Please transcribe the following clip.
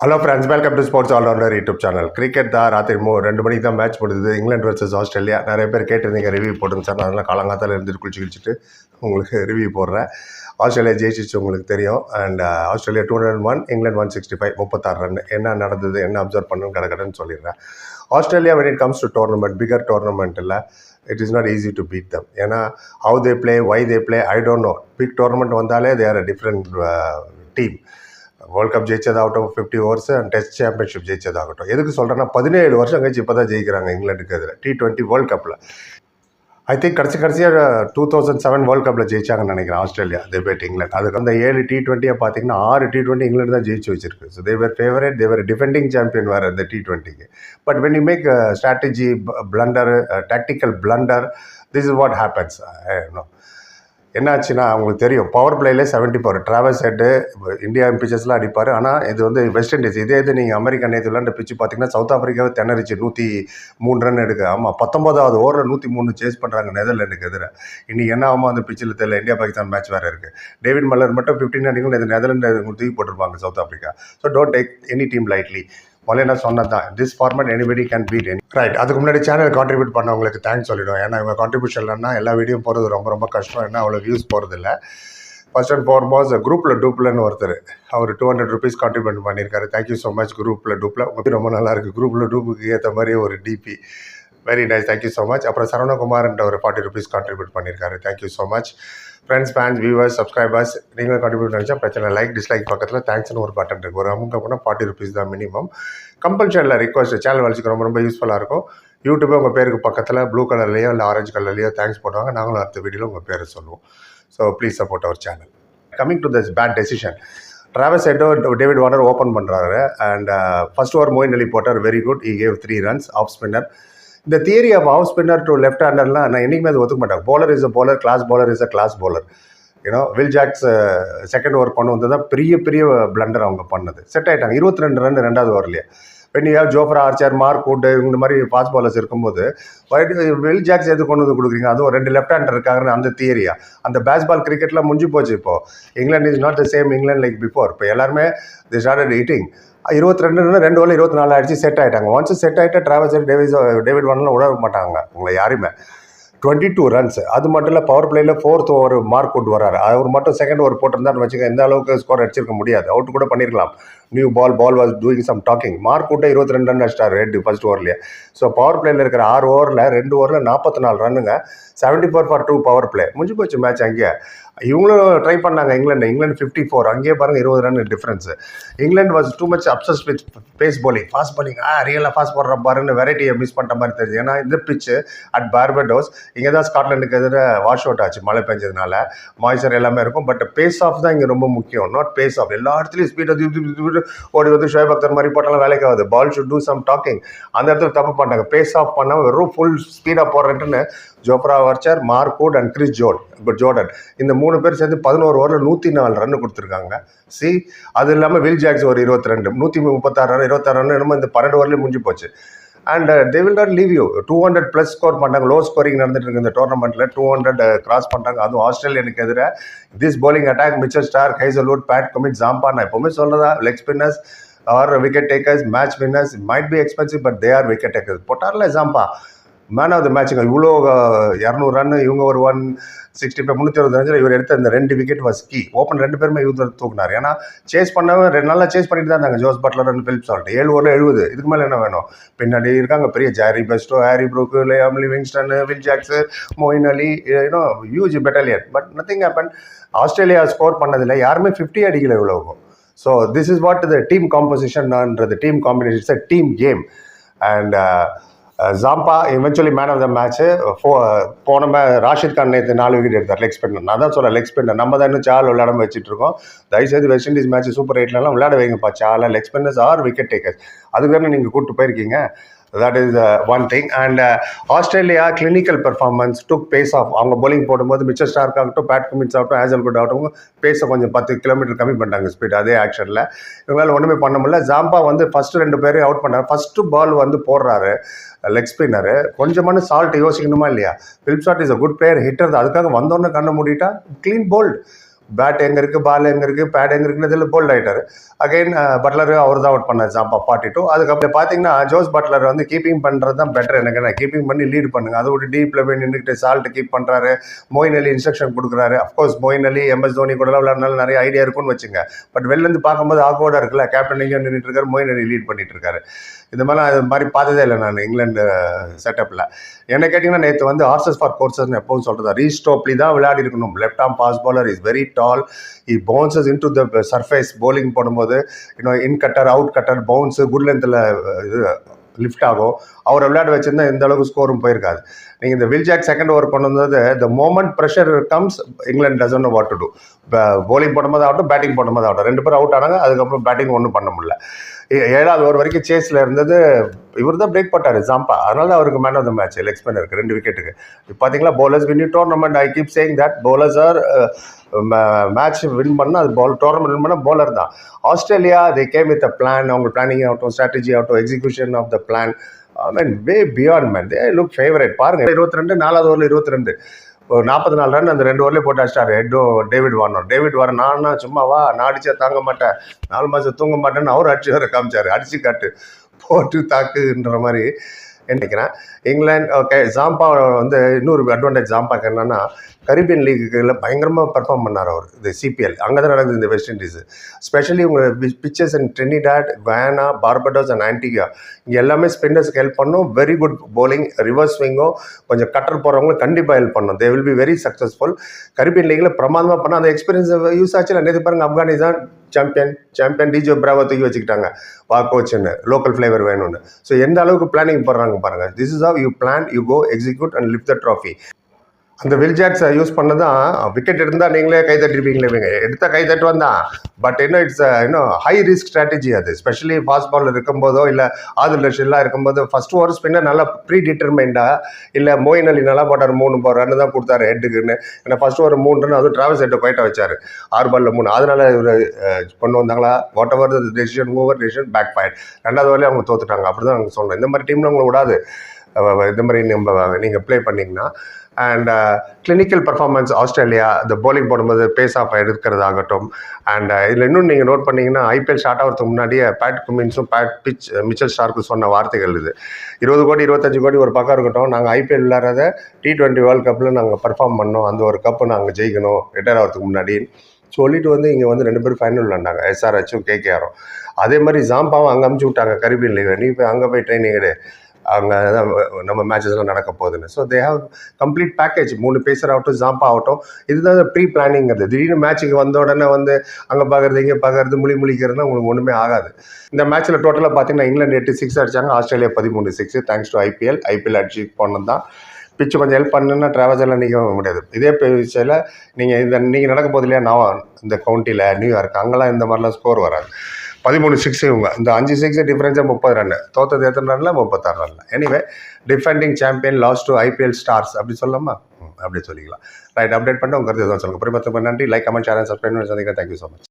Hello friends welcome to sports allrounder YouTube channel cricket தான் ராத்திரி மூ ரெண்டு மணிக்கு தான் மேட்ச் முடிஞ்சது இங்கிலாந்து வர்சஸ் ஆஸ்திரேலியா நிறைய பேர் கேட்டிருந்தீங்க ரிவ்யூ போடுங்க சார். நான் அதெல்லாம் காலங்காத்தால இருந்துட்டு குளிச்சு குளிச்சுட்டு உங்களுக்கு ரிவ்யூ போடுறேன். ஆஸ்திரேலியா ஜெயிச்சிச்சு உங்களுக்கு தெரியும். And Australia two hundred one England one sixty five முப்பத்தாறு ரன் என்ன நடந்தது என்ன அப்சர்வ் பண்ணணும் கிடக்கடன்னு சொல்லிடுறேன். Australia when it comes to tournament bigger டோர்னமெண்ட்டில் it is not easy to beat them ஏன்னா how they play why they play I don't know big tournament வந்தாலே they are a different team world cup ஜெயிச்சதாகட்டும் fifty overs and test championship ஜெயிச்சதாகட்டும். எதுக்கு சொல்கிறேன்னா பதினேழு வருஷம் கழிச்சு இப்போ தான் ஜெயிக்கிறாங்க இங்கிலாந்துக்கு எதிராக டி டுவெண்ட்டி வேர்ல்ட் கப்பில் ஐ திங்க் கடைசி கடைசியாக டூ தௌசண்ட் செவன் வேர்ல்ட் கப்பில் ஜெயிச்சாங்கன்னு நினைக்கிறேன் ஆஸ்திரேலியா. தே பேட் இங்கிலாந்து அதுக்கு அந்த ஏழு டி டுவெண்ட்டியை பார்த்தீங்கன்னா ஆறு டி டுவெண்ட்டி இங்கிலாந்து தான் ஜெயிச்சு வச்சிருக்கு. So their favourite their defending champion வேறு இந்த டி டுவெண்ட்டிக்கு but when you make strategy blunder tactical blunder this is what happens no என்னாச்சுன்னா அவங்களுக்கு தெரியும். பவர் பிளேலே செவன்ட்டி ஃபோர் ட்ராவல்ஸ் இப்போ இந்தியா பிச்சர்ஸ்லாம் அடிப்பார். ஆனால் இது வந்து வெஸ்ட் இண்டீஸ் இதே இது நீங்கள் அமெரிக்கா நேற்று விளாண்ட பிச்சு பார்த்தீங்கன்னா சவுத் ஆஃப்ரிக்காவே திணறிச்சு. நூற்றி மூணு ரன் எடுக்க. ஆமாம் பத்தொம்போதாவது ஓவரில் நூற்றி மூணு சேஸ் பண்ணுறாங்க நெதர்லாண்டுக்கு எதிராக இன்றைக்கி என்ன ஆகுமோ அந்த பிச்சில் தெரியல. இந்தியா பாகிஸ்தான் மேட்ச் வேறு இருக்குது டேவிட் மல்லர் மட்டும் ஃபிஃப்டீன் அடிக்கும் இது நெதர்லாண்டு தூக்கி போட்டிருப்பாங்க South Africa so don't take any team lightly முதல்ல நான் சொன்னது தான் this format anybody can beat any right அதுக்கு முன்னாடி சேனல் கான்ட்ரிபியூட் பண்ணவங்களுக்கு தேங்க்ஸ் சொல்லிடும் ஏன்னா இவங்க கான்ட்ரிபியூஷன் இல்லைன்னா எல்லா வீடியோ போகிறது ரொம்ப ரொம்ப கஷ்டம். ஏன்னா அவ்வளோ வியூஸ் போகிறது இல்லை ஃபர்ஸ்ட் அண்ட் ஃபார்மோஸ்ட் குரூப்பில் டூப்லன்னு ஒருத்தர். அவர் டூ ஹண்ட்ரட் ருபீஸ் கான்ட்ரிபியூட் பண்ணியிருக்காரு. தேங்க்யூ ஸோ மச் குரூப்பில் டூப்பில் உங்களுக்கு ரொம்ப நல்லாயிருக்கு குரூப்பில் டூப்புக்கு ஏற்ற மாதிரி ஒரு DP very nice thank you so much அப்புறம் சரவணகுமார்ன்ற ஒரு ஃபார்ட்டி ருபீஸ் கான்ட்ரிபியூட் பண்ணியிருக்காரு. Thank you so much friends fans viewers subscribers நீங்களும் கண்டிப்பாக நினச்சா பிரச்சனை லைக் டிஸ்லைக் பக்கத்தில் தேங்க்ஸ்னு ஒரு பட்டன் இருக்குது ஒரு அமௌண்ட் போனால் ஃபார்ட்டி ருபீஸ் தான் மினிமம் கம்பல்ஷனில் ரிக்வஸ்ட் சேனல் வளர்ச்சிக்கு ரொம்ப ரொம்ப யூஸ்ஃபுல்லாக இருக்கும். யூடியூபே உங்கள் பேருக்கு பக்கத்தில் ப்ளூ கலர்லேயோ இல்லை ஆரஞ்சு கலர்லேயோ தேங்க்ஸ் போடுவாங்க. நாங்களும் அடுத்த வீடியோவில் உங்கள் பேரை சொல்லுவோம். So please support our channel coming to this bat decision Travis Head David Warner open பண்ணுறாரு and first over Moeen Ali போட்டார். Very good he gave three runs off spinner இந்த theory of off spinner to left ஹேண்டர்லாம் நான் என்றைக்குமே அது ஒத்துக்க மாட்டேன். Bowler is a bowler class bowler is a class bowler you know Will Jacks second over கொண்டு வந்து தான் பெரிய பெரிய பிளண்டர் அவங்க பண்ணது. செட் ஆகிட்டாங்க இருபத்தி ரெண்டு ரன் ரெண்டாவது ஓவர்லையே when you have Jofra Archer Mark Wood இந்த மாதிரி ஃபாஸ்ட் பாலர்ஸ் இருக்கும்போது வில் ஜாக்ஸ் எது கொண்டு வந்து கொடுக்குறீங்க? அதுவும் ரெண்டு லெஃப்ட் ஹேண்டர் இருக்காங்கன்னு அந்த தியரியா அந்த பேஸ்பால் கிரிக்கெட்லாம் முடிஞ்சு போச்சு இப்போது England is not the same England like before இப்போ எல்லாருமே தி ஸ்டார்டட் ஈட்டிங் இருபத்தி ரெண்டு ரெண்டு ஓவர் இருபத்தி நாலு ஆயிடுச்சு செட் ஆகிட்டாங்க ஒன்ஸ் செட் ஆகிட்டு டிராவல்ஸ் டேவிஸ் டேவிட் வானலாம் விட மாட்டாங்க. உங்களை யாருமே. டுவெண்ட்டி டூ ரன்ஸ் அது மட்டும் இல்லை பவர் பிளேயில் ஃபோர்த் ஓவர் மார்க் கொண்டு வராரு அவர் மட்டும் செகண்ட் ஓவர் போட்டிருந்தாருன்னு வச்சுக்க எந்த அளவுக்கு ஸ்கோர் அடிச்சிருக்க முடியாது. அவுட் கூட பண்ணியிருக்கலாம் new ball ball was doing some talking Mark கூட்ட இருபத்தி ரெண்டு ரன் அடிச்சிட்டார் ரெட் ஃபர்ஸ்ட் ஓவர்லேயே ஸோ பவர் பிளேயில் இருக்கிற ஆறு ஓவரில் ரெண்டு ஓவரில் நாற்பத்தி நாலு ரன்னுங்க seventy four for two power play முடிஞ்சு போச்சு மேட்ச் அங்கேயே. இவங்களும் ட்ரை பண்ணாங்க இங்கிலாந்து. இங்கிலாந்து ஃபிஃப்டி ஃபோர் அங்கேயே பாருங்கள் இருபது run difference England was too much obsess with pace bowling fast bowling ah ரியலாக ஃபாஸ்ட் போடுற பாருன்னு வெரைட்டியை மிஸ் பண்ணுற மாதிரி தெரியுது ஏன்னா இந்த பிச்சு அட் பார்படோஸ் இங்கே தான் ஸ்காட்லாண்டுக்கு எதிராக வாஷ் அவுட் ஆச்சு மழை பெஞ்சதுனால. மாய்ச்சர் எல்லாமே இருக்கும். பட் பேஸ் ஆஃப் தான் இங்கே ரொம்ப முக்கியம். நாட் பேஸ் ஆஃப் எல்லா இடத்துலையும் ஸ்பீடாக ஓடி வந்து ஷோயப் அக்தர் மாதிரி போட்டாலும் வேலைக்கு ஆகுது ball should do some talking அந்த இடத்துல தப்பு பண்ணாங்க பேஸ் ஆஃப் பண்ணாமல் வெறும் ஃபுல் ஸ்பீடாக போடுறேன்ட்டுன்னு Jofra Archer Mark Wood and Chris Zord Jordan இந்த மூணு பேர் சேர்ந்து பதினோரு ஓவரில் நூற்றி நாலு ரன் கொடுத்துருக்காங்க. சி அது இல்லாமல் வில் ஜாக்ஸ் ஒரு இருபத்தி ரெண்டு நூற்றி முப்பத்தாறு ரன் இருபத்தாறு ரன் என்னமோ இந்த பன்னெண்டு ஓவர்லேயே முடிஞ்சு போச்சு. And they will not leave you two hundred plus score பண்ணாங்க லோ ஸ்கோரிங் நடந்துட்டு இருக்கு இந்த டோர்னமெண்ட்டில் டூ ஹண்ட்ரட் கிராஸ் பண்ணுறாங்க அதுவும் ஆஸ்திரேலியனுக்கு எதிராக this bowling attack Mitchell Starc Hazlewood Pat Cummins Zampa நான் எப்போவுமே சொல்கிறதா leg spinners are wicket takers match winners might be expensive but they are wicket takers போட்டார்ல Zampa man of the மேட்சுங்க இவ்வளோ இரநூறு ரன் இவங்க ஒரு ஒன் சிக்ஸ்டி ஃபைவ் முந்நூற்றி அறுபது ரன்ஸில் இவர் எடுத்த இந்த ரெண்டு விக்கெட் வாஸ் கீ ஓப்பன் ரெண்டு பேருமே இவர் தூக்குனார். ஏன்னா சேஸ் பண்ணவன் ரெண்டு நாளாக சேஸ் பண்ணிட்டு தான் இருந்தாங்க. ஜோஸ் பட்லர் ரெண்டு பிலிப்ஸ் சால்ட் ஏழு ஓவரில் எழுபது. இதுக்கு மேலே என்ன வேணும்? பின்னாடி இருக்காங்க பெரிய zari Bairstow Harry Brook Liam Livingstone Will Jacks Moeen Ali you know huge battalion but nothing happen Australia score பண்ணதில்லை. யாருமே ஃபிஃப்டி அடிக்கல இவ்வளோக்கும் so this is what the team காம்போசிஷன்ன்றது team combination it's a team game and Zampa eventually man of the match ஃபோ போன ராஷித் கான் நேற்று நாலு wicket எடுத்தார் leg spinner நான் தான் சொல்ல லெக் ஸ்பின்னர் நம்ம தான் இன்னும் சால் விளையாடாம வச்சுட்டு இருக்கோம். தயவுசெய்து வெஸ்ட் இண்டீஸ் மேட்ச் சூப்பர் எயிட்லலாம் விளையாட வைங்கப்பா சால leg spinners are wicket takers அதுக்கு தானே நீங்கள் கூப்பிட்டு போயிருக்கீங்க. That is one thing and Australia clinical performance took pace off அவங்க போலிங் போடும்போது மிச்சர் ஸ்டார்க் ஆகட்டும் பேட் குமின்ஸ் ஆகட்டும் ஆசல் குட் ஆகட்டும் பேஸை கொஞ்சம் பத்து கிலோமீட்டர் கம்மி பண்ணிட்டாங்க ஸ்பீட் அதே ஆக்ஷனில் இவங்களால் ஒன்றுமே பண்ண முடியல. ஜாம்பா வந்து ஃபஸ்ட்டு ரெண்டு பேரும் அவுட் பண்ணார் ஃபஸ்ட்டு பால் வந்து போடுறாரு லெக் ஸ்பின்னரு கொஞ்சமான சால்ட் யோசிக்கணுமா இல்லையா? Phil Salt is a good player hitter அதுக்காக வந்தோன்னே கண்ண மூடிட்டா க்ளீன் போல்ட் பேட் எங்கே இருக்குது பால் எங்கே இருக்குது பேட் எங்கே இருக்குன்றதுல போல்ட் ஆகிட்டார் அகைன் பட்லர் uh, அவர் தான் அவுட் பண்ணார் ஜாம்பா ஃபார்ட்டி டூ அதுக்கப்புறம் பார்த்தீங்கன்னா ஜோஸ் பட்லர் வந்து கீப்பிங் பண்ணுறது தான் பெட்டர் எனக்கு. நான் கீப்பிங் பண்ணி லீட் பண்ணுங்க. அதை விட்டு டீப்பில் போய் நின்றுக்கிட்டு சால்ட் கீப் பண்ணுறாரு மோயின் அலி இன்ஸ்ட்ரக்ஷன் கொடுக்குறாரு. Of course Moeen Ali MS Dhoni கூட விளையாடுனால நிறைய ஐடியா இருக்கும்னு வச்சுங்க. பட் வெளிலேருந்து பார்க்கும்போது ஆக்வர்டாக இருக்குல்ல. கேப்டன் இங்கே நின்றுட்டு இருக்காரு. மோயின் அலி லீட் பண்ணிட்டு இருக்காரு. இந்த மாதிரிலாம் அது மாதிரி பார்த்ததே இல்லை நான் இங்கிலாந்து uh, செட்டப்பில் என்ன கேட்டிங்கன்னா நேற்று வந்து ஆர்சஸ் ஃபார் கோர்சஸ்னு எப்பவும் சொல்கிறதா ரீஸ்டோப்லி தான் விளையாடி இருக்கணும். Left arm pace bowler is very tall he bounces in to the surface bowling போடும்போது இன்னும் in cutter out cutter bounce good லென்த்தில் இது லிஃப்ட் ஆகும். அவரை விளையாட வச்சிருந்தா இந்த அளவுக்கு ஸ்கோரும் போயிருக்காது. நீங்கள் இந்த வில்ஜாக் செகண்ட் ஓவர் கொண்டு வந்தது the moment pressure comes England doesn't what to do bowling போடும்போது ஆகட்டும் பேட்டிங் போடும்போது ஆகட்டும். ரெண்டு பேரும் அவுட் ஆனாங்க அதுக்கப்புறம் பேட்டிங் ஒன்றும் பண்ண முடியல. ஏழாவது ஓவர் வரைக்கும் சேஸில் இருந்தது. இவர் தான் பிரேக் போட்டார் ஜாம்பா. அதனால தான் அவருக்கு man of the match leg ஸ்பின்னருக்கு ரெண்டு விக்கெட்டுக்கு இப்போ பார்த்தீங்களா bowlers win tournament I keep saying that bowlers are match win பண்ணால் அது பால் டோர்னமெண்ட் வின் பண்ணால் போலர் தான். Australia they came with a plan அவங்க பிளானிங் ஆகட்டும் ஸ்ட்ராட்டஜி ஆகட்டும் execution of the plan I mean way beyond man they look favourite பாருங்கள் இருபத்தி ரெண்டு நாலாவது ஓவரில் இருபத்தி ரெண்டு. ஒரு நாற்பத்தி நாலு ரன் அந்த ரெண்டு ஓவர்லேயே போட்டு அடிச்சிட்டாரு. ஹெட்டும் டேவிட் வார்னர். டேவிட் வார்னர் நானா சும்மாவா? நான் அடிச்சா தாங்க மாட்டேன். நாலு மாதம் தூங்க மாட்டேன்னு அவர் அடிச்சு வர காமிச்சாரு. அடிச்சு காட்டு. போட்டு தாக்குன்ற மாதிரி. நினைக்கிறேன். இங்கிலாந்து ஓகே ஜாம்பா வந்து இன்னொரு அட்வான்டேஜ் ஜாம்பாக்கு என்னென்னா கரீபியன் லீக்குல பயங்கரமாக பெர்ஃபார்ம் பண்ணார் அவர் இது சிபிஎல் அங்கே தான் நடக்குது இந்த வெஸ்ட் இண்டீஸ் ஸ்பெஷலி உங்கள் பிச்சர்ஸ் அண்ட் ட்ரினிடாட் வேனா பார்படோஸ் அண்ட் ஆன்டிகா இங்கே எல்லாமே ஸ்பின்னர்ஸ்க்கு ஹெல்ப் பண்ணும். வெரி குட் போலிங் ரிவர்ஸ் ஸ்விங்கும் கொஞ்சம் கட்டர் போகிறவங்களும் கண்டிப்பாக ஹெல்ப் பண்ணும். They will be very successful Caribbean லீக்கில் பிரமாதமாக பண்ணால் அந்த எக்ஸ்பீரியன்ஸ் யூஸ் ஆச்சு நேற்று பாருங்கள் Afghanistan champion champion DJ Bravo தூக்கி வச்சுக்கிட்டாங்க. வா கோச்சுன்னு லோக்கல் ஃப்ளேவர் வேணும்னு. ஸோ எந்த அளவுக்கு பிளானிங் போடுறாங்க பாருங்கள் this is of you plan you go execute and lift the trophy அந்த வில்ஜாக்ஸை யூஸ் பண்ண தான் விக்கெட் எடுத்தால் நீங்களே கை தட்டிருப்பீங்களே இவங்க. எடுத்தால் கை தட்டுவான் தான் பட் இன்னும் இட்ஸ் இன்னும் ஹை ரிஸ்க் ஸ்ட்ராட்டஜி அது. ஸ்பெஷலி ஃபாஸ்ட் பால் இருக்கும்போதோ இல்லை ஆதில் ரஷில்லாம் இருக்கும்போது ஃபர்ஸ்ட் ஓவர் ஸ்பின்னர் நல்லா ப்ரீ டிட்டர்மைண்டா இல்லை மோயின் அலி நல்லா போட்டார் மூணு போ ரன்னு தான் கொடுத்தாரு ஹெட்டுக்குன்னு ஏன்னா ஃபர்ஸ்ட் ஓவர் மூணு ரன் அதுவும் டிராவல்ஸ் ஹெட்டை போயிட்ட வச்சார். ஆறு பாலில் மூணு. அதனால இவர் கொண்டு வந்தாங்களா? Whatever decision over decision back point ரெண்டாவது ஓவர்லேயே அவங்க தோத்துட்டாங்க. அப்படி தான் நாங்கள் சொல்கிறோம் இந்த மாதிரி டீமில் உங்களை விடாது. இந்த மாதிரி நம்ம நீங்கள் ப்ளே பண்ணிங்கன்னா அண்ட் கிளினிக்கல் பர்ஃபார்மன்ஸ் ஆஸ்திரேலியா இந்த போலிங் போடும்போது பேஸ் ஆஃப் எடுக்கிறதாகட்டும். அண்ட் uh, இதில் இன்னும் நீங்கள் நோட் பண்ணிங்கன்னா ஐபிஎல் ஸ்டார்ட் ஆகிறதுக்கு முன்னாடியே பேட் குமின்ஸும் பேட் பிச் மிச்சல் ஸ்டார்க்கு சொன்ன வார்த்தைகள் இது. இருபது கோடி இருபத்தஞ்சு கோடி ஒரு பக்கம் இருக்கட்டும் நாங்கள் ஐபிஎல் விளையாடுறத டி டுவெண்ட்டி வேர்ல்ட் கப்பில் நாங்கள் பர்ஃபார்ம் பண்ணோம். அந்த ஒரு கப்பு நாங்கள் ஜெயிக்கணும். ரிட்டையர் ஆகிறதுக்கு முன்னாடி. சொல்லிட்டு வந்து இங்கே வந்து ரெண்டு பேரும் ஃபைனல் விளாண்டாங்க எஸ்ஆர்ஹெச்சும் கேகேஆரும் அதே மாதிரி ஜாம்பாவும் அங்கே அமுச்சு விட்டாங்க. கரிபியன் லீக் நீ போய் அங்கே போய் ட்ரைனிங் எடு. அங்கே தான் நம்ம மேட்சஸ்லாம் நடக்க போகுதுன்னு. So they have complete package மூணு பேசர் ஆகட்டும் ஜாம்பா ஆகட்டும். இதுதான் ப்ரீ பிளானிங்கிறது திடீர்னு மேட்ச்சுக்கு வந்த உடனே வந்து அங்கே பார்க்குறது இங்கே பார்க்குறது முழி முழிக்கிறதுனா உங்களுக்கு ஒன்றுமே ஆகாது. இந்த மேட்ச்சில் டோட்டலாக பார்த்தீங்கன்னா இங்கிலாந்து எட்டு சிக்ஸ் அடிச்சாங்க ஆஸ்திரேலியா பதிமூணு six thanks to IPL IPL அடிச்சு போனது தான் பிச்சு கொஞ்சம் ஹெல்ப் பண்ணுன்னா ட்ராவல்ஸ் எல்லாம் நிற்க முடியாது. இதே பிச்சில் நீங்கள் இந்த நீங்கள் நடக்க போது இல்லையா நான் இந்த கவுண்டியில் நியூயார்க் அங்கெல்லாம் இந்த மாதிரிலாம் ஸ்கோர் வராது. பதிமூணு சிக்ஸ் இவங்க. இந்த அஞ்சு சிக்ஸ் டிஃப்ரென்ஸாக முப்பது ரன் தோத்தது எத்தனை ரன்ல முப்பத்தாறு ரன்ல anyway defending champion lost to IPL stars அப்படி சொல்லலாமா? அப்படி சொல்லிக்கலாம். ரைட் அப்டேட் பண்ணிட்டு உங்க கருத்து எதுவும் சொல்லுங்கள் புரிமத்துக்கு நன்றி. லைக் கமெண்ட் சேனல் சப்ஸ்கிரைப் பண்ணி சந்திக்கிறேன். Thank you so much